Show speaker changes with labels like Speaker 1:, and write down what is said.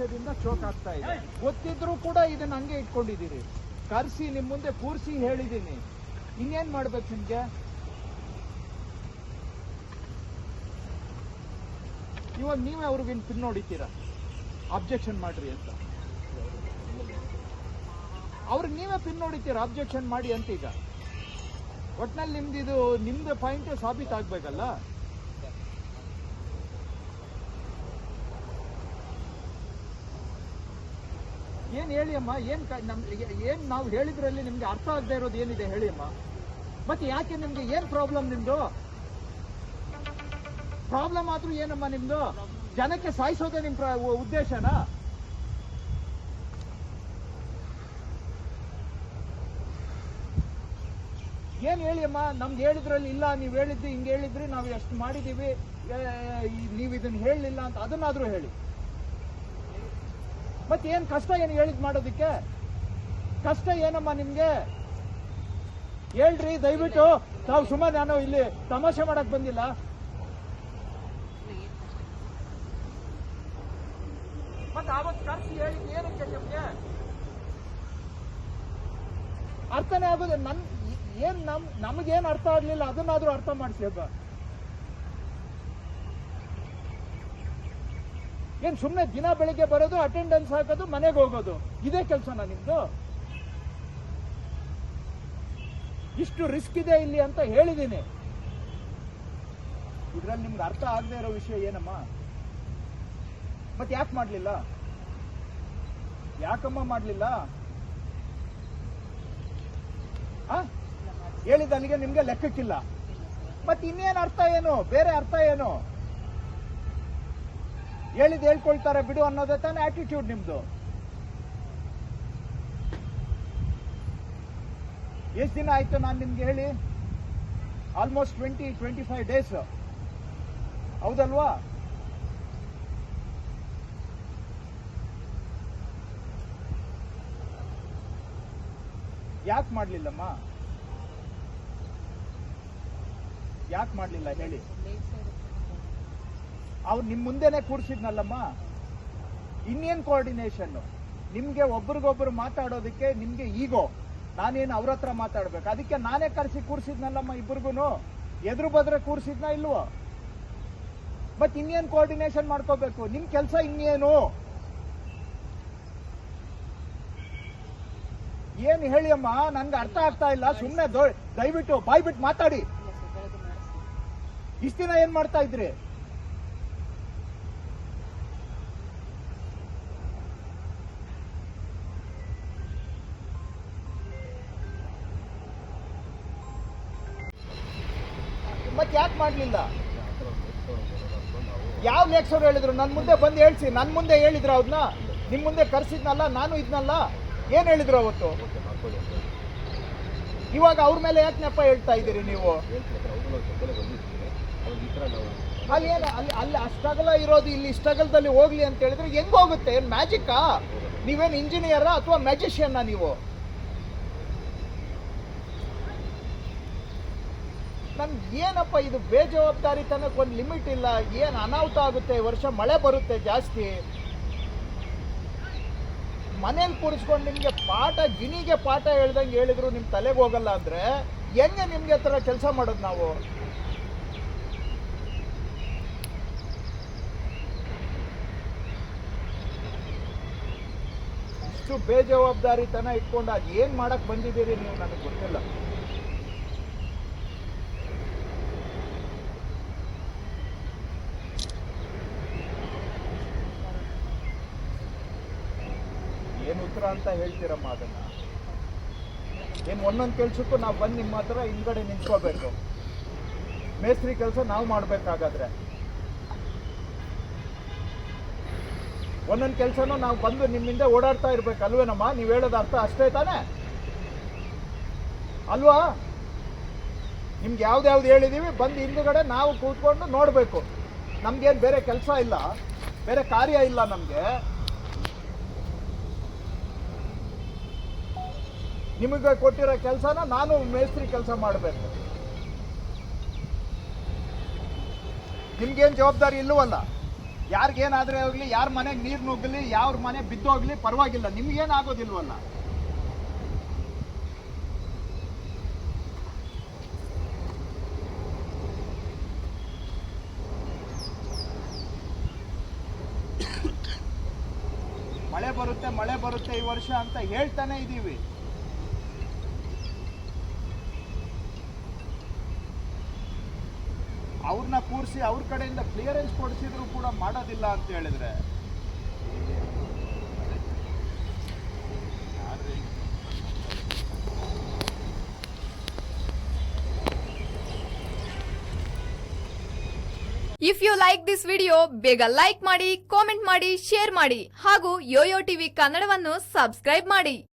Speaker 1: ವರ್ಷದಿಂದ ಚೋಕ್ ಆಗ್ತಾ ಇದೆ ಗೊತ್ತಿದ್ರು ಕೂಡ ಇದನ್ನ ಹಂಗೆ ಇಟ್ಕೊಂಡಿದ್ದೀರಿ. ಕರೆಸಿ ನಿಮ್ ಮುಂದೆ ಕೂರಿಸಿ ಹೇಳಿದ್ದೀನಿ. ಇನ್ನೇನ್ ಮಾಡ್ಬೇಕು ನಿಮ್ಗೆ? ಇವಾಗ ನೀವೇ ಅವ್ರಿಗೆ ಪಿನ್ ನೋಡಿತೀರಾ ಅಬ್ಜೆಕ್ಷನ್ ಮಾಡ್ರಿ ಅಂತ. ಅವ್ರಿಗೆ ನೀವೇ ಪಿನ್ ನೋಡಿತೀರಾ ಅಬ್ಜೆಕ್ಷನ್ ಮಾಡಿ ಅಂತ ಈಗ. ಒಟ್ನಲ್ಲಿ ನಿಮ್ದು ಇದು ನಿಮ್ದು ಪಾಯಿಂಟ್ ಸಾಬೀತಾಗ್ಬೇಕಲ್ಲ? ಏನ್ ಹೇಳಿ ಅಮ್ಮ? ಏನ್ ಕ- ಏನು ನಾವು ಹೇಳಿದ್ರಲ್ಲಿ ನಿಮ್ಗೆ ಅರ್ಥ ಆಗದೆ ಇರೋದು ಏನಿದೆ ಹೇಳಿ ಅಮ್ಮ. ಮತ್ತೆ ಯಾಕೆ ನಿಮ್ಗೆ ಏನ್ ಪ್ರಾಬ್ಲಮ್ ನಿಮ್ದು? ಪ್ರಾಬ್ಲಮ್ ಆದ್ರೂ ಏನಮ್ಮ ನಿಮ್ದು? ಜನಕ್ಕೆ ಸಾಯಿಸೋದೇ ನಿಮ್ ಪ್ರ- ಉ- ಉದ್ದೇಶನಾ? ಏನ್ ಹೇಳಿ ಅಮ್ಮ? ನಮ್ಗೆ ಹೇಳಿದ್ರಲ್ಲಿ ಇಲ್ಲ, ನೀವ್ ಹೇಳಿದ್ರಿ, ಹಿಂಗ್ ಹೇಳಿದ್ರಿ, ನಾವು ಎಷ್ಟು ಈ- ನೀವ್ ಇದನ್ನ ಹೇಳಲಿಲ್ಲ ಅಂತ ಅದನ್ನಾದ್ರೂ ಹೇಳಿ. ಮತ್ತೆ ಏನ್ ಕಷ್ಟ ಏನು ಹೇಳಿದ್ ಮಾಡೋದಿಕ್ಕೆ? ಕಷ್ಟ ಏನಮ್ಮ ನಿಮ್ಗೆ? ಹೇಳ್ರಿ, ದಯವಿಟ್ಟು. ತಾವು ಸುಮ್ಮನೆ ನಾನು ಇಲ್ಲಿ ತಮಾಷೆ ಮಾಡಕ್ ಬಂದಿಲ್ಲ. ಅರ್ಥನೇ ಆಗೋದು ನನ್, ಏನ್ ನಮ್ ಅರ್ಥ ಆಗ್ಲಿಲ್ಲ, ಅದನ್ನಾದ್ರೂ ಅರ್ಥ ಮಾಡಿಸಿ ಹಬ್ಬ ಏನ್ ಸುಮ್ಮನೆ ದಿನ ಬೆಳಿಗ್ಗೆ ಬರೋದು ಅಟೆಂಡೆನ್ಸ್ ಹಾಕೋದು, ಮನೆಗೆ ಹೋಗೋದು? ಇದೇ ಕೆಲಸನ ನಿಮ್ದು? ಇಷ್ಟು ರಿಸ್ಕ್ ಇದೆ ಇಲ್ಲಿ ಅಂತ ಹೇಳಿದ್ದೀನಿ ಇದ್ರಲ್ಲಿ ನಿಮ್ಗೆ ಅರ್ಥ ಆಗದೆ ಇರೋ ವಿಷಯ ಏನಮ್ಮ? ಮತ್ತೆ ಯಾಕೆ ಮಾಡಲಿಲ್ಲ? ಯಾಕಮ್ಮ ಮಾಡಲಿಲ್ಲ? ಹೇಳಿದ ಅಲ್ಲಿಗೆ ನಿಮ್ಗೆ ಲೆಕ್ಕಕ್ಕಿಲ್ಲ. ಮತ್ತೆ ಇನ್ನೇನು ಅರ್ಥ ಏನು? ಬೇರೆ ಅರ್ಥ ಏನು? ಹೇಳಿದ್ ಹೇಳ್ಕೊಳ್ತಾರೆ ಬಿಡು ಅನ್ನೋದೇ ತಾನೇ ಆಟಿಟ್ಯೂಡ್ ನಿಮ್ದು. ಎಷ್ಟು ದಿನ ಆಯ್ತು ನಾನು ನಿಮ್ಗೆ ಹೇಳಿ? Almost twenty twenty five days ಹೌದಲ್ವಾ? ಯಾಕೆ ಮಾಡ್ಲಿಲ್ಲಮ್ಮ? ಯಾಕೆ ಮಾಡ್ಲಿಲ್ಲ ಹೇಳಿ. ಅವ್ರು ನಿಮ್ಮ ಮುಂದೆನೆ ಕೂರ್ಸಿದ್ನಲ್ಲಮ್ಮ? ಇನ್ನೇನ್ ಕೋಆರ್ಡಿನೇಷನ್ ನಿಮಗೆ ಒಬ್ರಿಗೊಬ್ರು ಮಾತಾಡೋದಕ್ಕೆ ನಿಮಗೆ ಈಗೋ ನಾನೇನು ಅವ್ರ ಹತ್ರ ಮಾತಾಡ್ಬೇಕು? ಅದಕ್ಕೆ ನಾನೇ ಕರೆಸಿ ಕೂರ್ಸಿದ್ನಲ್ಲಮ್ಮ ಇಬ್ರಿಗೂ ಎದುರು ಬದ್ರೆ ಕೂರ್ಸಿದ್ನ ಇಲ್ವೋ? ಬಟ್ ಇನ್ನೇನ್ ಕೋಆರ್ಡಿನೇಷನ್ ಮಾಡ್ಕೋಬೇಕು. ನಿಮ್ಮ ಕೆಲಸ ಇನ್ನೇನು? ಏನು ಹೇಳಿ ಅಮ್ಮ? ನನ್ಗೆ ಅರ್ಥ ಆಗ್ತಾ ಇಲ್ಲ. ಸುಮ್ಮನೆ ದಯವಿಟ್ಟು ಬಾಯ್ಬಿಟ್ಟು ಮಾತಾಡಿ. ಇಷ್ಟಿನ ಏನ್ ಮಾಡ್ತಾ ಇದ್ರಿ? ಮತ್ ಯಾಕೆ ಮಾಡ್ಲಿಲ್ಲ? ಯಾವ ಲೇಖಸರು ಹೇಳಿದ್ರು? ನನ್ನ ಮುಂದೆ ಬಂದು ಹೇಳ್ಸಿ ನನ್ನ ಮುಂದೆ ಹೇಳಿದ್ರು ಅವ್ರನ್ನ ನಿಮ್ಮ ಮುಂದೆ ಕರ್ಸಿದ್ನಲ್ಲ, ನಾನು ಇದ್ನಲ್ಲ? ಏನು ಹೇಳಿದ್ರು ಅವತ್ತು? ಇವಾಗ ಅವ್ರ ಮೇಲೆ ಯಾಕೆ ನೆಪ ಹೇಳ್ತಾ ಇದ್ದೀರಿ ನೀವು? ಅಲ್ಲಿ ಏನು, ಅಲ್ಲಿ ಅಲ್ಲಿ ಇರೋದು, ಇಲ್ಲಿ ಸ್ಟ್ರಗಲ್ದಲ್ಲಿ ಹೋಗ್ಲಿ ಅಂತ ಹೇಳಿದ್ರೆ ಹೆಂಗ್ ಹೋಗುತ್ತೆ? ಏನು ಮ್ಯಾಜಿಕ್ಕಾ ನೀವೇನು ಇಂಜಿನಿಯರಾ ಅಥವಾ ಮ್ಯಾಜಿಷಿಯನ್ನ ನೀವು? ನನ್ಗೆ ಏನಪ್ಪ ಇದು ಬೇಜವಾಬ್ದಾರಿತನಕ್ಕೆ ಒಂದು ಲಿಮಿಟ್ ಇಲ್ಲ, ಏನು ಅನಾಹುತ ಆಗುತ್ತೆ ವರ್ಷ ಮಳೆ ಬರುತ್ತೆ ಜಾಸ್ತಿ. ಮನೇಲಿ ಕೂರಿಸ್ಕೊಂಡು ನಿಮಗೆ ಪಾಠ ಗಿಣಿಗೆ ಪಾಠ ಹೇಳ್ದಂಗೆ ಹೇಳಿದ್ರು ನಿಮ್ಮ ತಲೆಗೆ ಹೋಗಲ್ಲ ಅಂದ್ರೆ ಹೆಂಗೆ ನಿಮಗೆ ಥರ ಕೆಲಸ ಮಾಡೋದು ನಾವು? ಇಷ್ಟು ಬೇಜವಾಬ್ದಾರಿತನ ಇಟ್ಕೊಂಡು ಅದು ಏನ್ ಮಾಡಕ್ ಬಂದಿದ್ದೀರಿ ನೀವು ನನಗೆ ಗೊತ್ತಿಲ್ಲ. ಉತ್ತರ ಅಂತ ಹೇಳ್ತೀರಮ್ಮ ಅದನ್ನ. ಏನು ಒಂದೊಂದು ಕೆಲ್ಸಕ್ಕೂ ನಾವು ಬಂದು ನಿಮ್ಮ ಹತ್ರ ಹಿಂದ್ಗಡೆ ನಿಂತ್ಕೋಬೇಕು. ಮೇಸ್ತ್ರಿ ಕೆಲಸ ನಾವು ಮಾಡ್ಬೇಕಾಗಾದ್ರೆ. ಒಂದೊಂದು ಕೆಲಸನೂ ನಾವು ಬಂದು ನಿಮ್ಮಿಂದ ಓಡಾಡ್ತಾ ಇರ್ಬೇಕು, ಅಲ್ವೇನಮ್ಮ? ನೀವು ಹೇಳೋದು ಅರ್ಥ ಅಷ್ಟೇ ತಾನೇ? ಅಲ್ವಾ? ನಿಮ್ಗೆ ಯಾವ್ದ್ಯಾವ್ದು ಹೇಳಿದೀವಿ, ಬಂದು ಹಿಂದುಗಡೆ ನಾವು ಕೂತ್ಕೊಂಡು ನೋಡಬೇಕು. ನಮ್ಗೇನು ಬೇರೆ ಕೆಲಸ ಇಲ್ಲ, ಬೇರೆ ಕಾರ್ಯ ಇಲ್ಲ ನಮಗೆ. ನಿಮಗೆ ಕೊಟ್ಟಿರೋ ಕೆಲಸನ ನಾನು ಮೇಸ್ತ್ರಿ ಕೆಲಸ ಮಾಡಬೇಕು. ನಿಮ್ಗೇನು ಜವಾಬ್ದಾರಿ ಇಲ್ಲವಲ್ಲ? ಯಾರಿಗೇನಾದ್ರೆ ಹೋಗ್ಲಿ, ಯಾರ ಮನೆಗೆ ನೀರು ನುಗ್ಗಲಿ, ಯಾರ ಮನೆ ಬಿದ್ದೋಗ್ಲಿ ಪರವಾಗಿಲ್ಲ, ನಿಮ್ಗೇನಾಗೋದಿಲ್ವಲ್ಲ? ಮಳೆ ಬರುತ್ತೆ ಮಳೆ ಬರುತ್ತೆ ಈ ವರ್ಷ ಅಂತ ಹೇಳ್ತಾನೆ ಇದೀವಿ. ಕೂರಿಸಿ ಅವ್ರ ಕಡೆಯಿಂದ ಕ್ಲಿಯರೆನ್ಸ್ ಕೊಡಿಸಿದ್ರು ಕೂಡ ಮಾಡೋದಿಲ್ಲ ಅಂತ ಹೇಳಿದ್ರೆ.
Speaker 2: If you like this video ಬೇಗ ಲೈಕ್ ಮಾಡಿ ಕಾಮೆಂಟ್ ಮಾಡಿ ಶೇರ್ ಮಾಡಿ ಹಾಗೂ ಯೋಯೋ ಟಿವಿ ಕನ್ನಡವನ್ನು ಸಬ್ಸ್ಕ್ರೈಬ್ ಮಾಡಿ.